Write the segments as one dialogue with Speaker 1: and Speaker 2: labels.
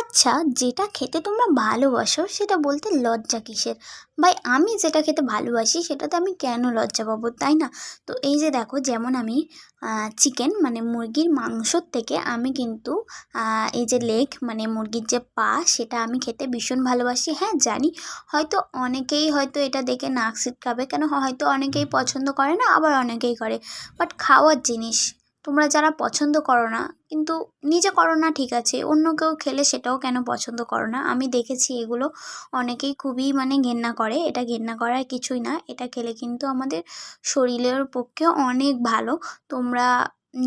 Speaker 1: আচ্ছা যেটা খেতে তোমরা ভালোবাসো সেটা বলতে লজ্জা কিসের? ভাই, আমি যেটা খেতে ভালোবাসি সেটাতে আমি কেন লজ্জা পাবো, তাই না? তো এই যে দেখো, যেমন আমি চিকেন মানে মুরগির মাংসর থেকে আমি কিন্তু এই যে লেগ মানে মুরগির যে পা সেটা আমি খেতে ভীষণ ভালোবাসি। হ্যাঁ জানি, হয়তো অনেকেই হয়তো এটা দেখে নাক সিটকাবে কেন হয়তো অনেকেই পছন্দ করে না, আবার অনেকেই করে। বাট খাওয়ার জিনিস তোমরা যারা পছন্দ করো না, কিন্তু নিজে করো না, ঠিক আছে। অন্য কেউ খেলে সেটাও কেন পছন্দ করো না? আমি দেখেছি এগুলো অনেকেই খুবই মানে ঘেন্না করে। এটা ঘেন্না করার কিছুই না। এটা খেলে কিন্তু আমাদের শরীরের পক্ষে অনেক ভালো। তোমরা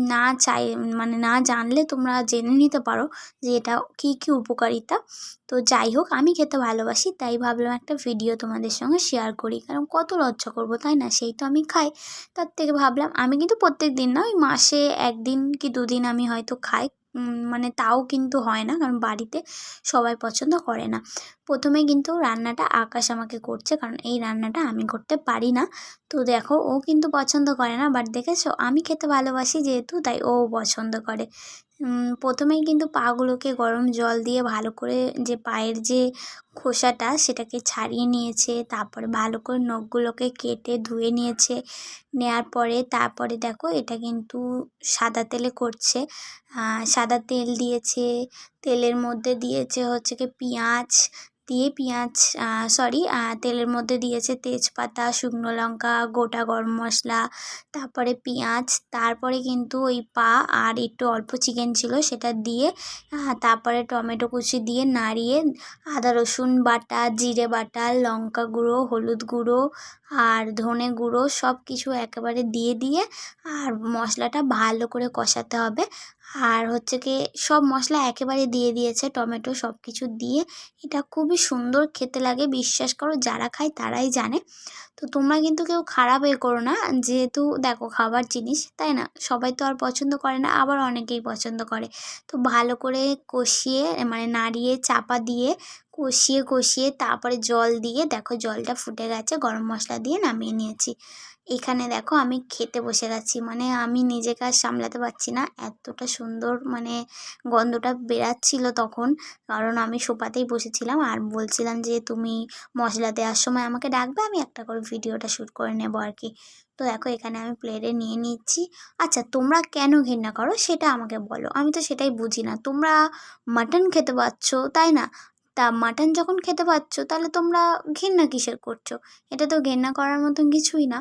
Speaker 1: না চাই মানে না জানলে তোমরা জেনে নিতে পারো যে এটা কী কী উপকারিতা। তো যাই হোক, আমি খেতে ভালোবাসি, তাই ভাবলাম একটা ভিডিও তোমাদের সঙ্গে শেয়ার করি। কারণ কত লজ্জা করব, তাই না? সেই তো আমি খাই। তার থেকে ভাবলাম, আমি কিন্তু প্রত্যেক দিন না, ওই মাসে একদিন কি দুদিন আমি হয়তো খাই। মানে তাও কিন্তু হয় না। কারণ বাড়িতে সবাই পছন্দ করে না। প্রথমে কিন্তু রান্নাটা আকাশ আমাকে করছে। কারণ এই রান্নাটা আমি করতে পারি না। তো দেখো, ও কিন্তু পছন্দ করে না। বাট দেখেছ, আমি খেতে ভালোবাসি যেহেতু, তাই ও পছন্দ করে। প্রথমেই কিন্তু পাগুলোকে গরম জল দিয়ে ভালো করে যে পায়ের যে খোসাটা সেটাকে ছাড়িয়ে নিয়েছে, তারপরে ভালো করে নখগুলোকে কেটে ধুয়ে নিয়েছে, নেয়ার পরে তারপরে দেখো এটা কিন্তু সাদা তেলে করছে। সাদা তেল দিয়েছে, তেলের মধ্যে দিয়েছে হচ্ছে কি পেঁয়াজ দিয়ে পেঁয়াজ সরি তেলের মধ্যে দিয়েছে তেজপাতা, শুকনো লঙ্কা, গোটা গরম মশলা, তারপরে পেঁয়াজ, তারপরে কিন্তু ওই পা আর একটু অল্প চিকেন ছিল সেটা দিয়ে তারপরে টমেটো কুচি দিয়ে নাড়িয়ে, আদা, রসুন বাটা, জিরে বাটা, লঙ্কা গুঁড়ো, হলুদ গুঁড়ো আর ধনে গুঁড়ো সব কিছু একেবারে দিয়ে দিয়ে আর মশলাটা ভালো করে কষাতে হবে। আর হচ্ছে কি সব মশলা একেবারে দিয়ে দিয়েছে, টমেটো সব কিছু দিয়ে। এটা খুবই সুন্দর খেতে লাগে, বিশ্বাস করো যারা খায় তারাই জানে। তো তোমরা কিন্তু কেউ খারাপ এ করো না, যেহেতু দেখো খাবার জিনিস, তাই না? সবাই তো আর পছন্দ করে না, আবার অনেকেই পছন্দ করে। তো ভালো করে কষিয়ে মানে নাড়িয়ে, চাপা দিয়ে কষিয়ে কষিয়ে তারপরে জল দিয়ে দেখো জলটা ফুটে গেছে, গরম মশলা দিয়ে নামিয়ে নিয়েছি। এখানে দেখো আমি খেতে বসে গেছি মানে আমি নিজেকে আর সামলাতে পারছি না। এতটা সুন্দর মানে গন্ধটা বেরাচ্ছিল তখন, কারণ আমি সোফাতেই বসেছিলাম আর বলছিলাম যে তুমি মশলা দেওয়ার সময় আমাকে ডাকবে, আমি একটা করে ভিডিওটা শ্যুট করে নেব আর কি। তো দেখো এখানে আমি প্লেটে নিয়ে নিচ্ছি। আচ্ছা তোমরা কেন ঘেন্না করো সেটা আমাকে বলো, আমি তো সেটাই বুঝি না। তোমরা মাটন খেতে পারছ, তাই না? তা মাটন যখন খেতে পাচ্ছ, তাহলে তোমরা ঘেন্না কিসের করছ? এটা তো ঘেন্না করার মতন কিছুই না।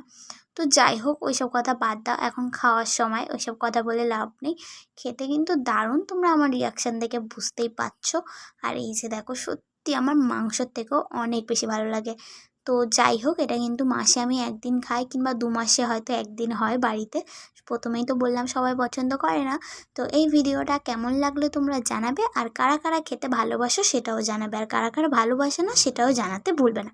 Speaker 1: তো যাই হোক, ওইসব কথা বাদ দাও। এখন খাওয়ার সময়, ওইসব কথা বলে লাভ নেই। খেতে কিন্তু দারুণ, তোমরা আমার রিয়াকশান দেখে বুঝতেই পারছ। আর এই যে দেখো, সত্যি আমার মাংসর থেকেও অনেক বেশি ভালো লাগে। তো যাই হোক, এটা কিন্তু মাসে আমি একদিন খাই কিংবা দু মাসে হয়তো একদিন হয় বাড়িতে। প্রথমেই তো বললাম সবাই পছন্দ করে না। তো এই ভিডিওটা কেমন লাগল তোমরা জানাবে, আর কারা কারা খেতে ভালোবাসো সেটাও জানাবে, আর কারা কারা ভালোবাসে না সেটাও জানাতে ভুলবে না।